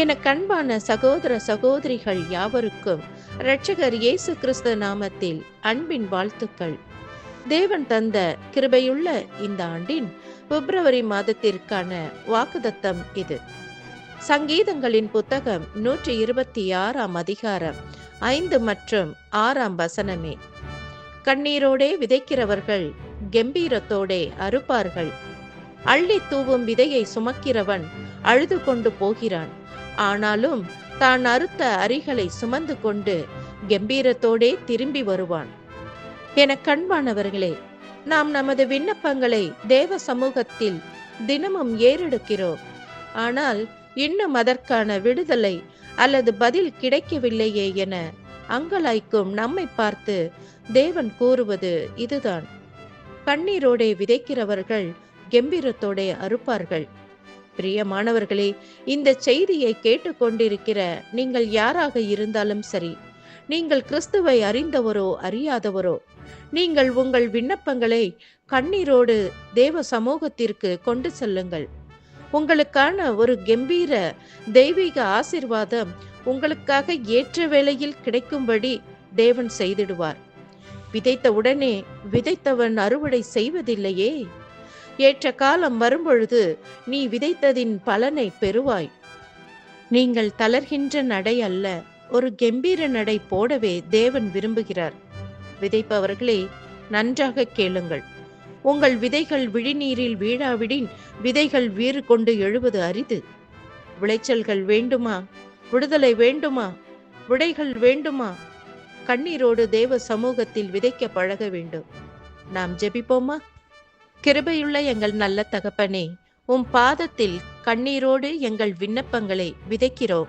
என கண்பான சகோதர சகோதரிகள் யாவருக்கும் இரட்சகர் இயேசு கிறிஸ்து நாமத்தில் அன்பின் வாழ்த்துக்கள். தேவன் தந்த கிருபையுள்ள இந்த ஆண்டின் பிப்ரவரி மாதத்திற்கான வாக்குதத்தம் இது. சங்கீதங்களின் புத்தகம் நூற்றி இருபத்தி ஆறாம் அதிகாரம் ஐந்து மற்றும் ஆறாம் வசனமே. கண்ணீரோடே விதைக்கிறவர்கள் கெம்பீரத்தோடே அறுப்பார்கள். அள்ளி தூவும் விதையை சுமக்கிறவன் அழுது கொண்டு போகிறான். ஆனாலும் தான் அறுத்த அரிகளை சுமந்து கொண்டு கம்பீரத்தோடே திரும்பி வருவான். என கண்பானவர்களே நாம் நமது விண்ணப்பங்களை தேவ சமூகத்தில் தினமும் ஏறெடுக்கிறோம். ஆனால் இன்னும் அதற்கான விடுதலை அல்லது பதில் கிடைக்கவில்லையே என அங்கலாய்க்கும் நம்மை பார்த்து தேவன் கூறுவது இதுதான். கண்ணீரோடே விதைக்கிறவர்கள் கெம்பீரத்தோடே அறுப்பார்கள். பிரியமானவர்களே இந்த செய்தியை கேட்டுக்கொண்டிருக்கிற நீங்கள் யாராக இருந்தாலும் சரி நீங்கள் கிறிஸ்துவை அறிந்தவரோ அறியாதவரோ நீங்கள் உங்கள் விண்ணப்பங்களை கண்ணீரோடு தேவ சமூகத்திற்கு கொண்டு செல்லுங்கள். உங்களுக்கான ஒரு கம்பீர தெய்வீக ஆசிர்வாதம் உங்களுக்காக ஏற்ற வேளையில் கிடைக்கும்படி தேவன் செய்திடுவார். விதைத்த உடனே விதைத்தவன் அறுவடை செய்வதில்லையே? ஏற்ற காலம் வரும்பொழுது நீ விதைத்ததின் பலனை பெறுவாய். நீங்கள் தளர்கின்ற நடை அல்ல ஒரு கெம்பீர நடை போடவே தேவன் விரும்புகிறார். விதைப்பவர்களே நன்றாக கேளுங்கள். உங்கள் விதைகள் விழிநீரில் வீழாவிடின் விதைகள் வீறு கொண்டு எழுவது அரிது. விளைச்சல்கள் வேண்டுமா? விடுதலை வேண்டுமா? விடைகள் வேண்டுமா? கண்ணீரோடு தேவ சமூகத்தில் விதைக்க பழக வேண்டும். நாம் ஜெபிப்போமா? கிருபையுள்ள எங்கள் நல்ல தகப்பனே உம் பாதத்தில் கண்ணீரோடு எங்கள் விண்ணப்பங்களை விதைக்கிறோம்.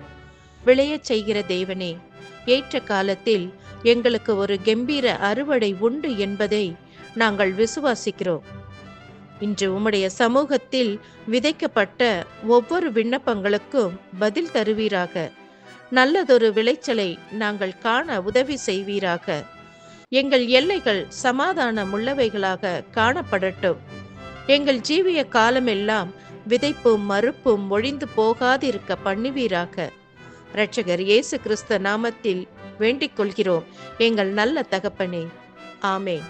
விளையச் செய்கிற தேவனே ஏற்ற காலத்தில் எங்களுக்கு ஒரு கம்பீர அறுவடை உண்டு என்பதை நாங்கள் விசுவாசிக்கிறோம். இன்று உம்முடைய சமூகத்தில் விதைக்கப்பட்ட ஒவ்வொரு விண்ணப்பங்களுக்கும் பதில் தருவீராக. நல்லதொரு விளைச்சலை நாங்கள் காண உதவி செய்வீராக. எங்கள் எல்லைகள் சமாதானம் உள்ளவைகளாக காணப்படட்டும். எங்கள் ஜீவிய காலமெல்லாம் விதைப்பும் மறுப்பும் ஒழிந்து போகாதிருக்க பண்ணுவீராக. இரட்சகர் இயேசு கிறிஸ்த நாமத்தில் வேண்டிக் கொள்கிறோம். எங்கள் நல்ல தகப்பனே. ஆமேன்.